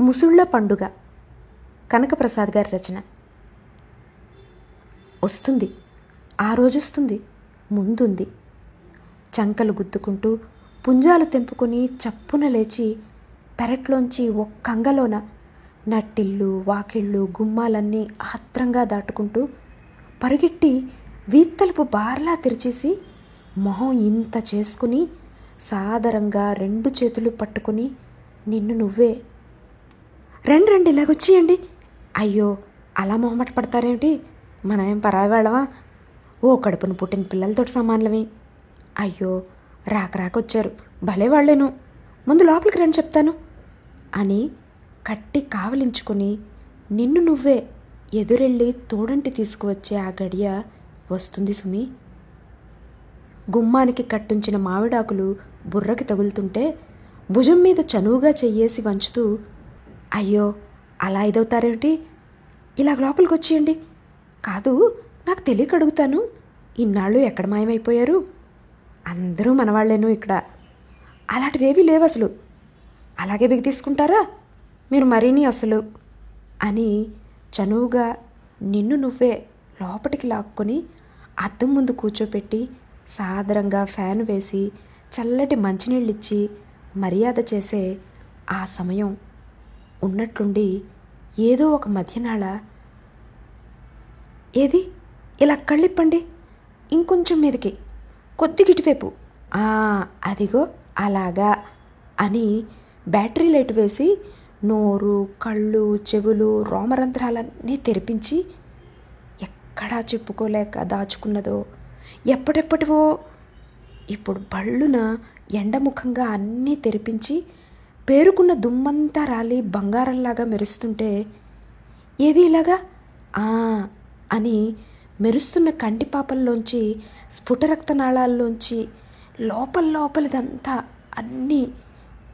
ముసుళ్ళ పండుగ. కనకప్రసాద్ గారి రచన. వస్తుంది. ఆ రోజు వస్తుంది. ముందుంది. చంకలు గుద్దుకుంటూ పుంజాలు తెంపుకొని చప్పున లేచి పెరట్లోంచి ఒక్కంగలోన నట్టిల్లు వాకిళ్ళు గుమ్మాలన్నీ ఆత్రంగా దాటుకుంటూ పరుగెట్టి వీత్తలుపు బార్లా తెరిచేసి మొహం ఇంత చేసుకుని సాదరంగా రెండు చేతులు పట్టుకుని నిన్ను నువ్వే రండి రండి ఇలాగొచ్చేయండి అయ్యో అలా మొహమాట పడతారేంటి మనమేం పరాయి వాళ్ళమా? ఓ కడుపును పుట్టిన పిల్లలతో సమానమే అయ్యో రాక రాక వచ్చారు. భలే వాళ్ళేను. ముందు లోపలికి రండి చెప్తాను. అని కట్టి కావలించుకుని నిన్ను నువ్వే ఎదురెళ్ళి తోడంటి తీసుకువచ్చే ఆ గడియ వస్తుంది సుమి. గుమ్మానికి కట్టుంచిన మామిడాకులు బుర్రకి తగులుతుంటే భుజం మీద చనువుగా చెయ్యేసి వంచుతూ అయ్యో అలా ఇదవుతారేమిటి? ఇలా లోపలికి వచ్చేయండి కాదు నాకు తెలియక అడుగుతాను. ఇన్నాళ్ళు ఎక్కడ మాయమైపోయారు? అందరూ మనవాళ్ళేను ఇక్కడ. అలాంటివేవీ లేవు అసలు అలాగే బిగి తీసుకుంటారా మీరు మరీని అసలు. అని చనువుగా నిన్ను నువ్వే లోపటికి లాక్కొని అద్దం ముందు కూర్చోపెట్టి సాదరంగా ఫ్యాన్ వేసి చల్లటి మంచినీళ్ళు ఇచ్చి మర్యాద చేసే ఆ సమయం ఉన్నట్లుండి ఏదో ఒక మధ్యనాళ ఏది? ఇలా కళ్ళిప్పండి. ఇంకొంచెం మీదకి. కొద్ది ఇటువైపు. అదిగో అలాగా అని బ్యాటరీ లైట్ వేసి నోరు కళ్ళు చెవులు రోమరంధ్రాలన్నీ తెరిపించి ఎక్కడా చెప్పుకోలేక దాచుకున్నదో ఎప్పటెప్పటివో ఇప్పుడు బళ్ళున ఎండముఖంగా అన్నీ తెరిపించి పేరుకున్న దుమ్మంతా రాలి బంగారంలాగా మెరుస్తుంటే ఏది ఇలాగా? ఆ అని మెరుస్తున్న కంటిపాపల్లోంచి స్ఫుట రక్తనాళాల్లోంచి లోపల లోపలిదంతా అన్నీ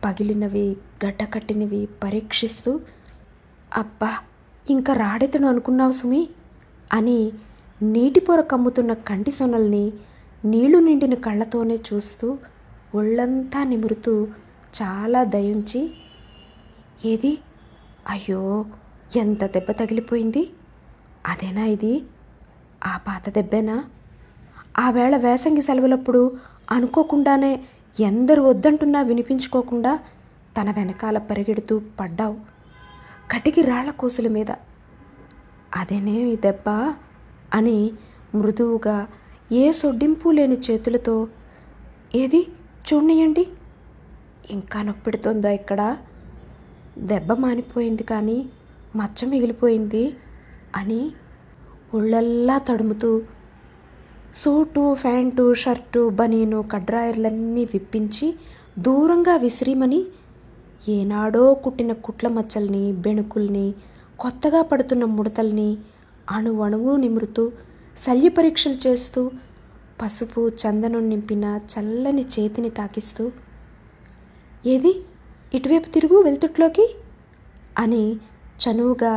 పగిలినవి గడ్డకట్టినవి పరీక్షిస్తూ అబ్బా ఇంకా రాడెతను అనుకున్నావు సుమి అని నీటి పొర కమ్ముతున్న కంటి సొనల్ని నీళ్ళు నిండిన కళ్ళతోనే చూస్తూ ఒళ్ళంతా నిమురుతూ చాలా దయించి ఏది? అయ్యో ఎంత దెబ్బ తగిలిపోయింది? అదేనా ఇది? ఆ పాత దెబ్బేనా? ఆ వేళ వేసంగి సెలవులప్పుడు అనుకోకుండానే ఎందరు వద్దంటున్నా వినిపించుకోకుండా తన వెనకాల పరిగెడుతూ పడ్డావు కటికి రాళ్ళ కోసుల మీద. అదేనే ఈ దెబ్బ అని మృదువుగా ఏ సొడ్డింపు లేని చేతులతో ఏది? చూడనియండి. ఇంకా నొప్పెడుతుందా ఇక్కడ? దెబ్బ మానిపోయింది కానీ మచ్చ మిగిలిపోయింది అని ఒళ్ళల్లా తడుముతూ సూటు ప్యాంటు షర్టు బనీను కడ్రాయర్లన్నీ విప్పించి దూరంగా విసిరిమని ఏనాడో కుట్టిన కుట్ల మచ్చల్ని బెణుకుల్ని కొత్తగా పడుతున్న ముడతల్ని అణువణువు నిమురుతూ శల్య పరీక్షలు చేస్తూ పసుపు చందనం నింపిన చల్లని చేతిని తాకిస్తూ ఏది? ఇటువైపు తిరుగు వెలుతుట్లోకి? అని చనువుగా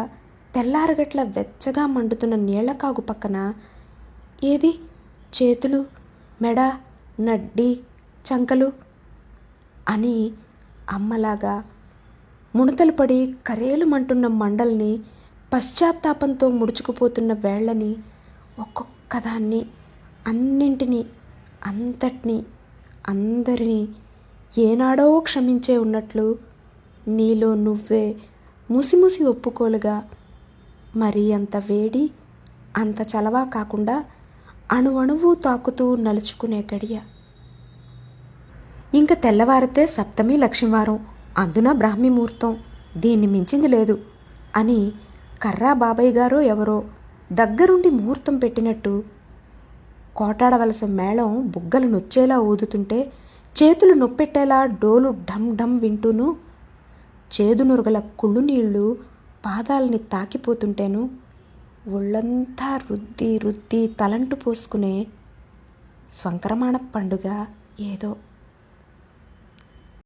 తెల్లారగట్ల వెచ్చగా మండుతున్న నీళ్ళకాగు పక్కన ఏది? చేతులు మెడ నడ్డి చంకలు అని అమ్మలాగా ముడతలు పడి కరేలు మంటున్న మండల్ని పశ్చాత్తాపంతో ముడుచుకుపోతున్న వేళ్ళని ఒక్కొక్కదాన్ని అన్నింటినీ అంతటినీ అందరినీ ఏనాడో క్షమించే ఉన్నట్లు నీలో నువ్వే ముసిముసి ఒప్పుకోలుగా. మరి అంత వేడి అంత చలవా కాకుండా అణువణువు తాకుతూ నలుచుకునే గడియ. ఇంక తెల్లవారితే సప్తమి లక్ష్మీవారం అందున బ్రాహ్మీ ముహూర్తం దీన్ని మించింది లేదు అని కర్రా బాబాయ్ గారో ఎవరో దగ్గరుండి ముహూర్తం పెట్టినట్టు కోటాడవలసిన మేళం బుగ్గలు నొచ్చేలా ఊదుతుంటే చేతులు నొప్పెట్టేలా డోలు ఢమ్ ఢమ్ వింటూను చేదు నురుగల కుళ్ళు నీళ్ళు పాదాలని తాకిపోతుంటేను ఒళ్ళంతా రుద్ది రుద్ది తలంటు పోసుకునే స్వంకరమాణ పండుగ ఏదో.